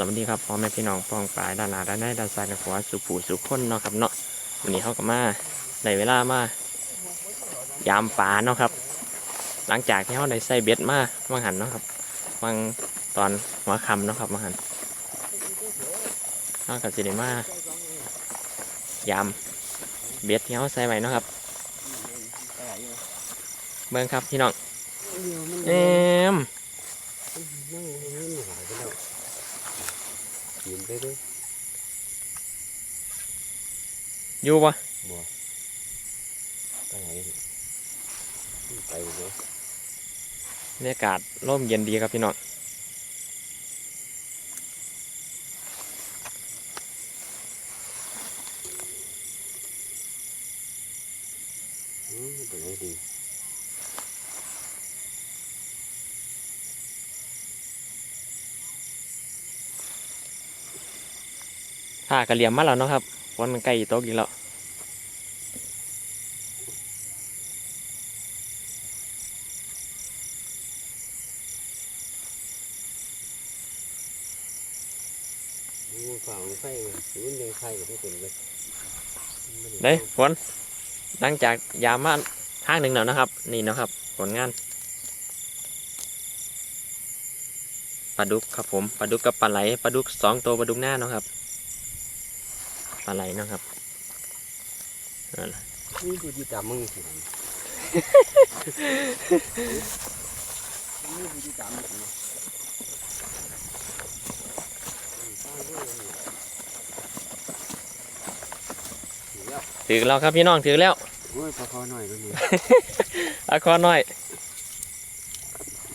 สวัสดีครับพ่อแม่พี่น้องพ้องปลายด้านหน้าด้านในด้านซ้ายด้านขวาสุผูสุขคนเนาะครับเนาะวันนี้เขาก็มาได้เวลามายามปลาเนาะครับ หลังจากที่เขาได้ใส่เบ็ดมาวังหันเนาะครับวังตอนหัวค่ำเนาะครับวังหันเขาก็สิได้มายามเบ็ดที่เขาใส่ไว้เนาะครับเบิ่งครับพี่น้องเอ็ม นั่งนั่งหายไปแล้ว กินไปด้วยอยู่ปะไปไหนไปเนาะบรรยากาศร่มเย็นดีครับพี่น้อง อืมไปไหนดี ผ้ากระเหลี่ยมมาแล้วเนาะครับฝนมันใกล้ตกอีกแล้วดูฝั่งไฟมันมันยังไฟกับพวกเป็นเลยเด้ยฝนหลังจากยามมาทางหนึ่งแล้วนะครับ นี่เนาะครับ ผลงานปลาดุกครับผมปลาดุกกับปลาไหลปลาดุกสองตัวปลาดุกหน้าเนาะครับ ปลาไหลเนาะครับนั่นล่ะนี่ดูที่ตามมึงสินี่ดูที่ตามมึงสิถือแล้วครับพี่น้องถือแล้วโอ้ยพอพอหน่อยก็มีอาคอหน่อย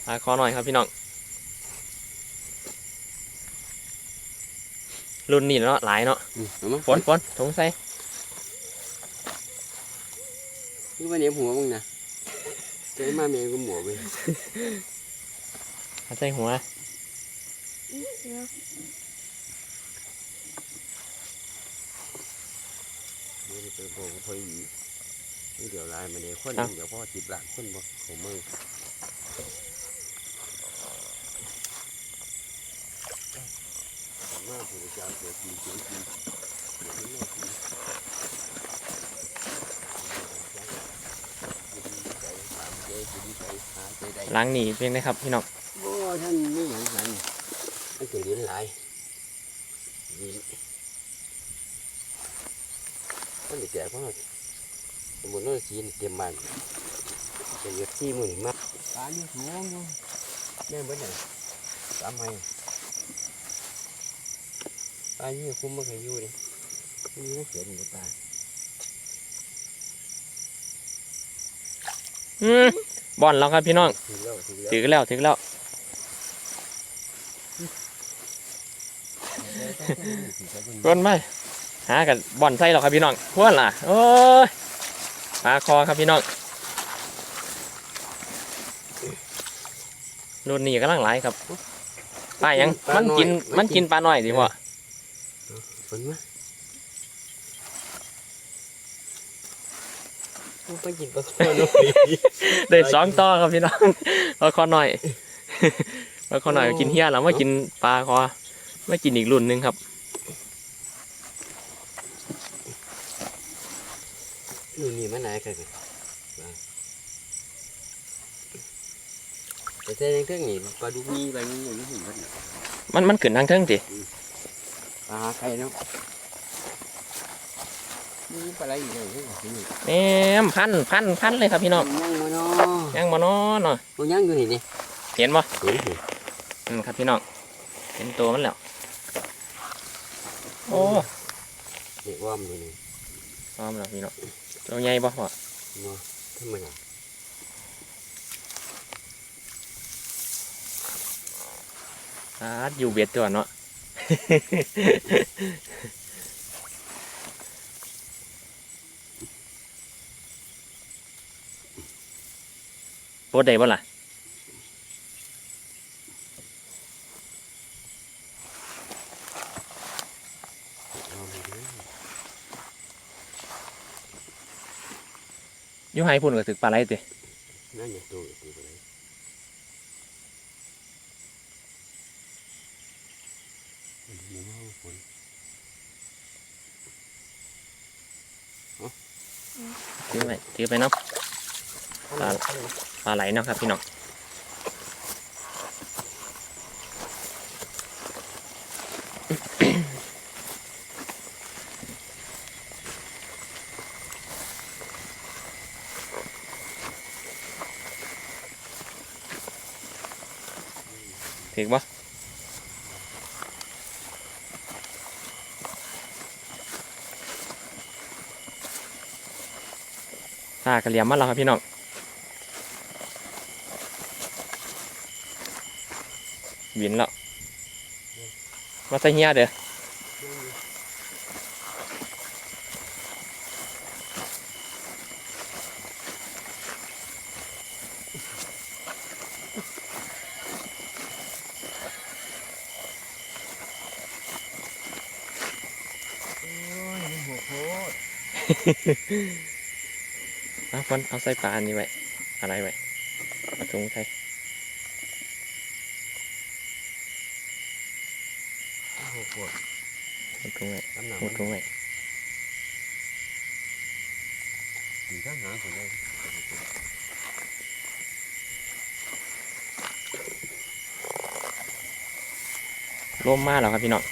อาคอหน่อยครับพี่น้อง รุ่นนี้เนาะหลายเนาะเอามาฝนฝนสงสัยนี่วันนี้หัวมึงนะเจอมาเมย์ก็หมวไปใส่หัวนี่ไปบอกพอยนี่เดี๋ยวลายมาเนี่ยคนเดี๋ยวพ่อจิบหลักคนบอกของมึงมาผู้เจ้าเกิดดีเกิดดีเดี๋ยวนี้แม่ดีใจตามใจดีใจหาใจได้ ล้างหนีเพียงนะครับพี่น้องโอ้ท่านไม่อย่างนั้นมันจะเลี้ยนหลายดีมันจะแจกเพราะสมุนโน้นจีนเตรียมมันจะเยอะที่มือหนึ่งมากตาอยู่สูงอยู่แม่เบิ้ลเนี่ยตามให้ตาอยู่คุ้มมันเคยอยู่ดินี่น่าเสียหนึ่งตาอืมบอนแล้วครับพี่น้องถือแล้วถือแล้วถือแล้วถือแล้วก้นมาหากับบอนใส่หรอกครับพี่น้องพวนล่ะโอ้ยปลาคอครับพี่น้องรุ่นนี้กำลังหลายครับปลาหยังมันกินมันกินปลาหน่อยสิพ่อฝ นมาไปกินปลาข้อน้อยได้สองต่อครับพี่น้องปลาคอหน่อยปลาคอหน่อยกินเฮียแล้วมากินปลาคอมากินอีกรุ่นหนึงครับนี่นี่มันไหนกันแต่แต่ยังเท่งนี่ปลาดุกมีปลานี้อย่างนี้เห็นมันมันมันขึ้นทางเทิงสิ ปลาใครเนาะนี่ปลาอะไรอยู่เลยนี่แหมพันพันพันเลยครับพี่น้องยังมาเนาะยังมานอนเนาะมันยังอยู่นี่นี่เห็นบ่เห็นอืมครับพี่น้องเห็นตัวมันแล้วโอ้เด็กว่ามันอยู่นี่พร้อมแล้วพี่น้องตัวใหญ่บ่พ่อเนาะทำไมอะอาดอยู่เบียดตัวเนาะ โคตรได้บ่ล่ะอยู่อยู่พุ่นก็ถึกปลาไหลตินั่นอย่าตัวตัวไร อ เดี๋ยวมาเอาฝน ถือไปถือไปเนาะเอาปลาไหลเนาะครับพี่น้องถือปะ ตากระเหลียมมาแล้วครับพี่น้องบินแล้วมาใส่เฮียเด้อโอ้ยหัวโคตร เอาคนเอาใส่ปลาอันนี้ไว้อะไรไว้เอาถุงใส่หัวโคตรเอาถุงไว้น้ำหนักเอาถุงไว้ถึงข้างหางคนเลยร่มมากแล้วครับพี่น้อง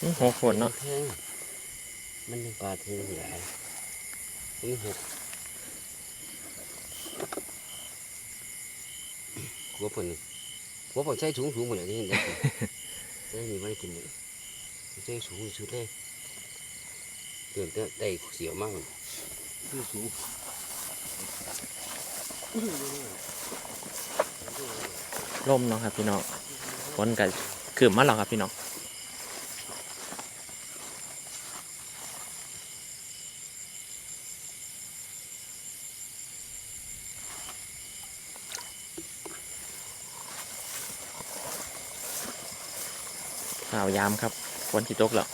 หัวโขนเนาะแทงมันยังปลาเทงอยู่หลายนี่หกหัวผลนี่หัวผลใช้ถุงถุงหมดเลยที่เห็นได้ได้นี่ไม่ได้กินเลยใช้ถุงชุดเลยเตือนแต่ได้เสียวมากเลยคือสูงร่มเนาะครับพี่น้องฝนกับคืมมาแล้วครับพี่น้อง ข่าวยามครับฝนที่ตกแล้ว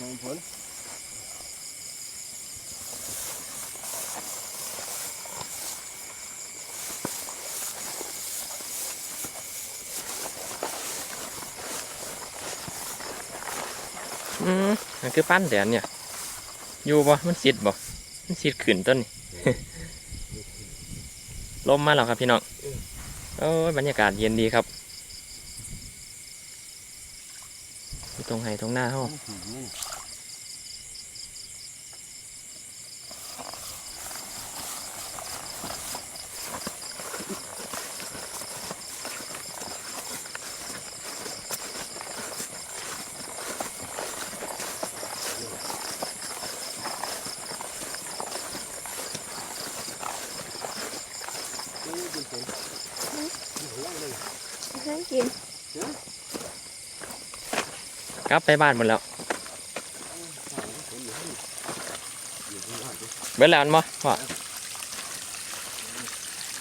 มองผล อืมมันคือปั้นแดนเนี่ย อยู่บ่มันสิดบ่มันสิดขืนต้นนี่ลมมาแล้วครับพี่น้องโอ้ยบรรยากาศเย็นดีครับตรงไหนตรงหน้าห้อง กลับไปบ้านหมดแล้วเบิดแล้วอันบ่พ่อ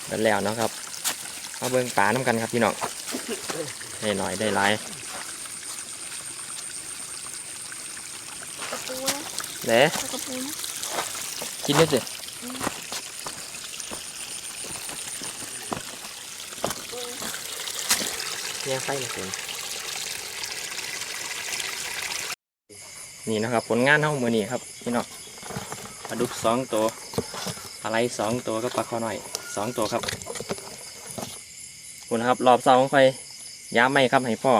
เบิดแล้วเนาะครับมาเบิ่งปลาน้ำกันครับพี่น้องได้หน่อยได้หลายกระปูนะเด้เอากระปูนะกินนิดสิเนี่ยไฟมาเต็ม นี่นะครับ ผลงานเท่ามือนี่ครับพี่น้องปลาดุกสองตัวปลาไหลสองตัวก็ปลาคอหน่อยสองตัวครับคุณครับรอบเสาของใครย้ำไม่ครับให้พ่อ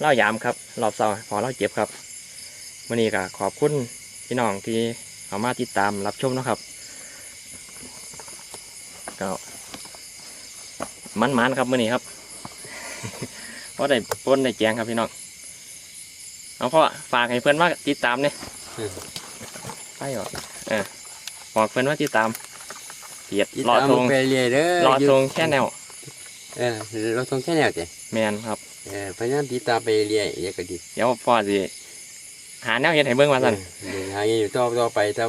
เล่ายามครับรอบเสาพอเล่าเจ็บครับมือนี้ก็ขอบคุณพี่น้องที่เอามาติดตามรับชมนะครับก็มันๆครับมือนี้ครับเพราะได้ปนได้แจงครับพี่น้อง เอาพ่อฝากให้เพื่อนว่าติดตามเนี่ยไปเหรอเออบอกเพื่อนว่าติดตามเกียรติติดรอตามทงไปเรื่อยเด้อรออยู่ทงแค่แนวเออรอทงแค่แนวจ้ะแมนครับเออพยายามติดตามไปเรื่อยๆอย่างก็ดีเดี๋ยวพ่อสิหาแนวเห็นให้เบิ่งว่าสั่นเออเดี๋ยวหาอย่างอยู่ต่อต่อไปแต่ว่า